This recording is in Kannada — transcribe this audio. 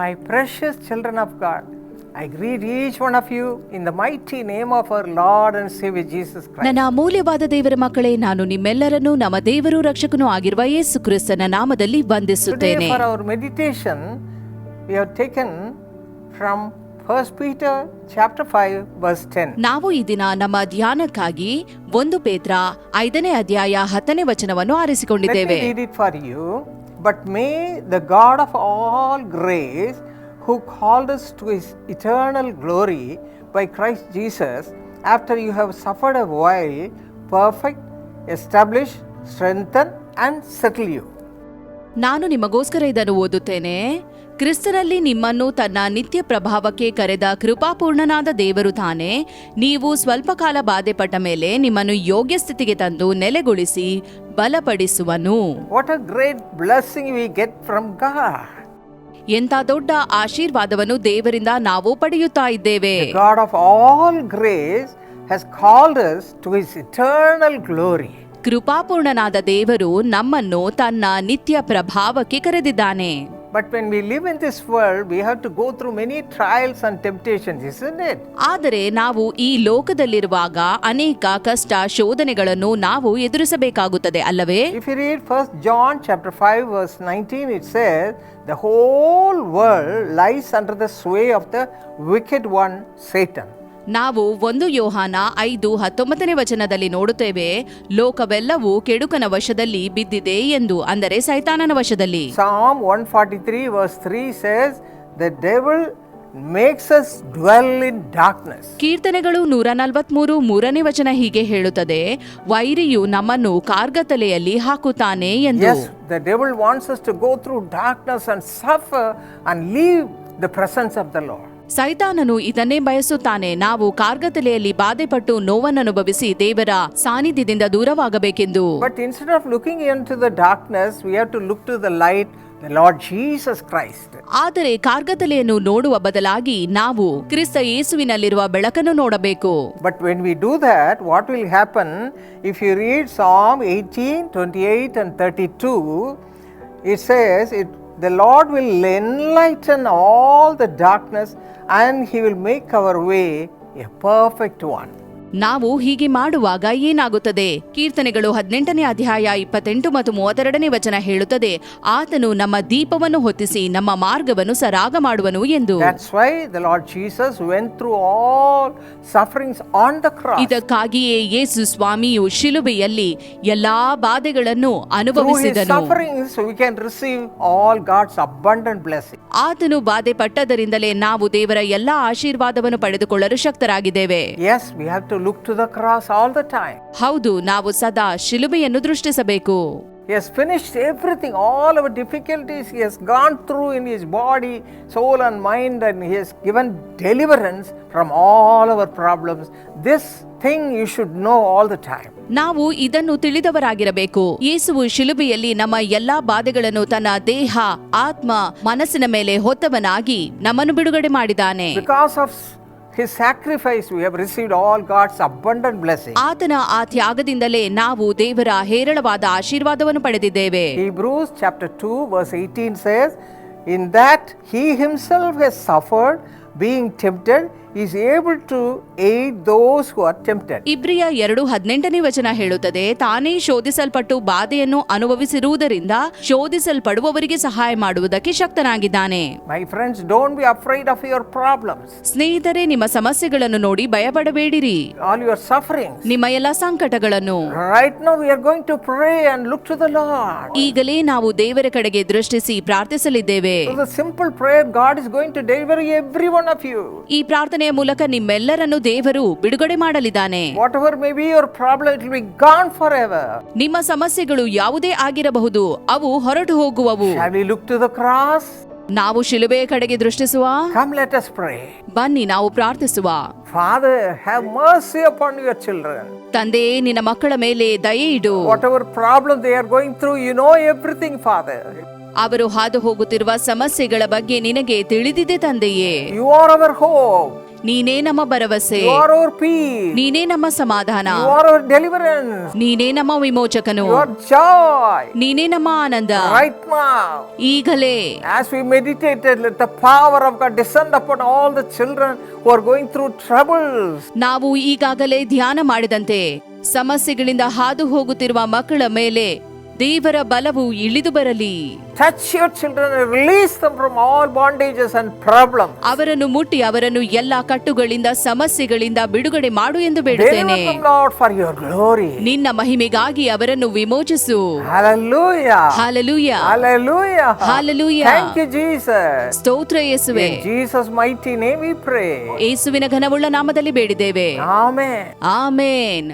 My precious children of God, I greet each one of you in the mighty name of our Lord and Savior Jesus Christ. ನನ್ನ ಅಮೂಲ್ಯವಾದ ದೇವರ ಮಕ್ಕಳೇ ನಾನು ನಿಮ್ಮೆಲ್ಲರನ್ನೂ ನಮ್ಮ ದೇವರು ರಕ್ಷಕನೂ ಆಗಿರುವ ಯೇಸು ಕ್ರಿಸ್ತನ ನಾಮದಲ್ಲಿ Today, ವಂದಿಸುತ್ತೇನೆ for our meditation, we have taken from 1 Peter chapter 5, verse 10. ನಾವು ಈ ದಿನ ನಮ್ಮ ಧ್ಯಾನಕ್ಕಾಗಿ ಒಂದು ಪೇತ್ರ ಐದನೇ ಅಧ್ಯಾಯ ಹತ್ತನೇ ವಚನವನ್ನು Let me ಆರಿಸಿಕೊಂಡಿದ್ದೇವೆ read it for you. But may the God of all grace, who called us to his eternal glory by Christ Jesus, after you have suffered a while, perfect, establish, strengthen, and settle you. ನಾನು ನಿಮಗೋಸ್ಕರ ಇದನ್ನು ಓದುತ್ತೇನೆ ಕ್ರಿಸ್ತನಲ್ಲಿ ನಿಮ್ಮನ್ನು ತನ್ನ ನಿತ್ಯ ಪ್ರಭಾವಕ್ಕೆ ಕರೆದ ಕೃಪಾಪೂರ್ಣನಾದ ದೇವರು ತಾನೇ ನೀವು ಸ್ವಲ್ಪ ಕಾಲ ಬಾಧೆಪಟ್ಟ ಮೇಲೆ ನಿಮ್ಮನ್ನು ಯೋಗ್ಯ ಸ್ಥಿತಿಗೆ ತಂದು ನೆಲೆಗೊಳಿಸಿ ಬಲಪಡಿಸುವನು What a great blessing we get from God. ಎಂಥ ದೊಡ್ಡ ಆಶೀರ್ವಾದವನ್ನು ದೇವರಿಂದ ನಾವು ಪಡೆಯುತ್ತಾ ಇದ್ದೇವೆ God of all grace has called us to his eternal glory. ಕೃಪಾಪೂರ್ಣನಾದ ದೇವರು ನಮ್ಮನ್ನು ತನ್ನ ನಿತ್ಯ ಪ್ರಭಾವಕ್ಕೆ ಕರೆದಿದ್ದಾನೆ but when we live in this world we have to go through many trials and temptations is in it ಆದರೆ ನಾವು ಈ ಲೋಕದಲ್ಲಿರುವಾಗ ಅನೇಕ ಕಷ್ಟ ಶೋಧನೆಗಳನ್ನು ನಾವು ಎದುರಿಸಬೇಕಾಗುತ್ತದೆ ಅಲ್ಲವೇ? If you read first John chapter 5 verse 19 it says the whole world lies under the sway of the wicked one Satan ನಾವು ಒಂದು ಯೋಹಾನ ಐದು ಹತ್ತೊಂಬತ್ತನೇ ವಚನದಲ್ಲಿ ನೋಡುತ್ತೇವೆ ಲೋಕವೆಲ್ಲವೂ ಕೆಡುಕನ ವಶದಲ್ಲಿ ಬಿದ್ದಿದೆ ಎಂದು ಅಂದರೆ ಸೈತಾನನ ವಶದಲ್ಲಿ Psalm 143 verse 3 says the devil makes us dwell in darkness. ಕೀರ್ತನೆಗಳು ನೂರ ನಲವತ್ಮೂರು ಮೂರನೇ ವಚನ ಹೀಗೆ ಹೇಳುತ್ತದೆ ವೈರಿಯು ನಮ್ಮನ್ನು ಕಾರ್ಗತಲೆಯಲ್ಲಿ ಹಾಕುತ್ತಾನೆ ಎಂದು the devil wants us to go through darkness and suffer and leave the presence of the Lord. ಸೈತಾನನು ಇದನ್ನೇ ಬಯಸುತ್ತಾನೆ ನಾವು ಕಾರ್ಗತಲೆಯಲ್ಲಿ ಬಾಧೆಪಟ್ಟು ನೋವನ್ನನುಭವಿಸಿ ದೇವರ ಸಾನ್ನಿಧ್ಯದಿಂದ ದೂರವಾಗಬೇಕೆಂದು the darkness, we have to look to the light, the Lord Jesus Christ. ಆದರೆ ಕಾರ್ಗತಲೆಯನ್ನು ನೋಡುವ ಬದಲಾಗಿ ನಾವು ಕ್ರಿಸ್ತ ಯೇಸುವಿನಲ್ಲಿರುವ ಬೆಳಕನ್ನು ನೋಡಬೇಕು but when we do that what will happen if you read Psalm eighteen twenty 18, 28, and 32? It says, it, The Lord will enlighten all the darkness and He will make our way a perfect one. ನಾವು ಹೀಗೆ ಮಾಡುವಾಗ ಏನಾಗುತ್ತದೆ ಕೀರ್ತನೆಗಳು ಹದಿನೆಂಟನೇ ಅಧ್ಯಾಯ ಇಪ್ಪತ್ತೆಂಟು ಮತ್ತು ಮೂವತ್ತೆರಡನೇ ವಚನ ಹೇಳುತ್ತದೆ ಆತನು ನಮ್ಮ ದೀಪವನ್ನು ಹೊತ್ತಿಸಿ ನಮ್ಮ ಮಾರ್ಗವನ್ನು ಸರಾಗ ಮಾಡುವನು ಎಂದು. ಇದಕ್ಕಾಗಿಯೇ ಯೇಸು ಸ್ವಾಮಿಯು ಶಿಲುಬೆಯಲ್ಲಿ ಎಲ್ಲಾ ಬಾಧೆಗಳನ್ನು ಅನುಭವಿಸಿದನು. ಆತನು ಬಾಧೆ ಪಟ್ಟದರಿಂದಲೇ ನಾವು ದೇವರ ಎಲ್ಲಾ ಆಶೀರ್ವಾದವನ್ನು ಪಡೆದುಕೊಳ್ಳಲು ಶಕ್ತರಾಗಿದ್ದೇವೆ Look to the cross all the time. ಹೌದು ನಾವು ಸದಾ ಶಿಲುಬೆಯನ್ನು ದೃಷ್ಟಿಸಬೇಕು He has finished everything, all our difficulties. He has gone through in his body, soul, and mind, and he has given deliverance from all our problems. This thing you should know all the time. ನಾವು ಇದನ್ನು ತಿಳಿದವರಾಗಿರಬೇಕು ಯೇಸುವು ಶಿಲುಬೆಯಲ್ಲಿ ನಮ್ಮ ಎಲ್ಲಾ ಬಾಧೆಗಳನ್ನು ತನ್ನ ದೇಹ ಆತ್ಮ ಮನಸ್ಸಿನ ಮೇಲೆ ಹೊತ್ತವನಾಗಿ ನಮ್ಮನ್ನು ಬಿಡುಗಡೆ ಮಾಡಿದ್ದಾನೆ Because of his sacrifice, we have received all God's abundant blessing ಆತನ ಆ ತ್ಯಾಗದಿಂದಲೇ ನಾವು ದೇವರ ಹೇರಳವಾದ ಆಶೀರ್ವಾದವನ್ನು ಪಡೆದಿದ್ದೇವೆ Hebrews chapter 2, verse 18 says, In that he himself has suffered, being tempted, is able to aid those who are tempted. ಇಬ್ರಿಯ ಎರಡು ಹದಿನೆಂಟನೇ ವಚನ ಹೇಳುತ್ತದೆ ತಾನೇ ಶೋಧಿಸಲ್ಪಟ್ಟು ಬಾಧೆಯನ್ನು ಅನುಭವಿಸಿರುವುದರಿಂದ ಶೋಧಿಸಲ್ಪಡುವವರಿಗೆ ಸಹಾಯ ಮಾಡುವುದಕ್ಕೆ ಶಕ್ತನಾಗಿದ್ದಾನೆ my friends don't be afraid of your problems, ಸ್ನೇಹಿತರೆ ನಿಮ್ಮ ಸಮಸ್ಯೆಗಳನ್ನು ನೋಡಿ ಭಯಪಡಬೇಡಿರಿ ಆಲ್ ಯುವರ್ ಸಫರಿಂಗ್ ನಿಮ್ಮ ಎಲ್ಲ ಸಂಕಟಗಳನ್ನು right now, we are going to pray and look to the Lord. ಈಗಲೇ ನಾವು ದೇವರ ಕಡೆಗೆ ದೃಷ್ಟಿಸಿ ಪ್ರಾರ್ಥಿಸಲಿದ್ದೇವೆ simple the God prayer, God is going to deliver every one of you. ಮೂಲಕ ನಿಮ್ಮೆಲ್ಲರನ್ನು ದೇವರು ಬಿಡುಗಡೆ ಮಾಡಲಿದ್ದಾನೆ. Whatever may be problem we can't for ever ನಿಮ್ಮ ಸಮಸ್ಯೆಗಳು ಯಾವುದೇ ಆಗಿರಬಹುದು ಅವು ಹೊರಟು ಹೋಗುವವು. ನಾವು ಶಿಲುಬೆ ಕಡೆಗೆ ದೃಷ್ಟಿಸುವ? ಹ್ಯಾಮ್ ಲೆಟ್ಸ್ ಫ್ರೇ ಬನ್ನಿ ನಾವು ಪ್ರಾರ್ಥಿಸುವ. Father have mercy you children ತಂದೆ ನಿನ್ನ ಮಕ್ಕಳ ಮೇಲೆ ದಯೆ ಇಡು. Whatever problem they are going through you know everything father ಅವರು ಹಾದು ಹೋಗುತ್ತಿರುವ ಸಮಸ್ಯೆಗಳ ಬಗ್ಗೆ ನಿನಗೆ ತಿಳಿದಿದೆ ತಂದೆಯೇ. ಯು ಆರ್ ಅವರ್ ಹೋಪ್ ನೀನೇ ನಮ್ಮ ಭರವಸೆ You are our peace. ನೀನೇ ನಮ್ಮ ಸಮಾಧಾನ You are our deliverance. ನೀನೇ ನಮ್ಮ ವಿಮೋಚಕನು Your joy. ನೀನೇ ನಮ್ಮ ಆನಂದ Right now. ಈಗಲೇ As we meditated, let the power of God descend upon all the children who are going through troubles. ನಾವು ಈಗಾಗಲೇ ಧ್ಯಾನ ಮಾಡಿದಂತೆ ಸಮಸ್ಯೆಗಳಿಂದ ಹಾದು ಹೋಗುತ್ತಿರುವ ಮಕ್ಕಳ ಮೇಲೆ ದೇವರ ಬಲವು ಇಳಿದು ಬರಲಿ. Touch your children release them from all bondages and problem ಅವರನ್ನು ಮುಟ್ಟಿ ಅವರನ್ನು ಎಲ್ಲಾ ಕಟ್ಟುಗಳಿಂದ ಸಮಸ್ಯೆಗಳಿಂದ ಬಿಡುಗಡೆ ಮಾಡು ಎಂದು ಬೇಡುತ್ತೇನೆ. ಲಾರ್ಡ್ ಫಾರ್ ನಿನ್ನ ಮಹಿಮೆಗಾಗಿ ಅವರನ್ನು ವಿಮೋಚಿಸು. Hallelujah hallelujah hallelujah hallelujah thank you Jesus ಸ್ತೋತ್ರ ಯೇಸುವೆ. Jesus mighty name we pray ಯೇಸುವಿನ ಘನವುಳ್ಳ ನಾಮದಲ್ಲಿ ಬೇಡಿದ್ದೇವೆ. Amen amen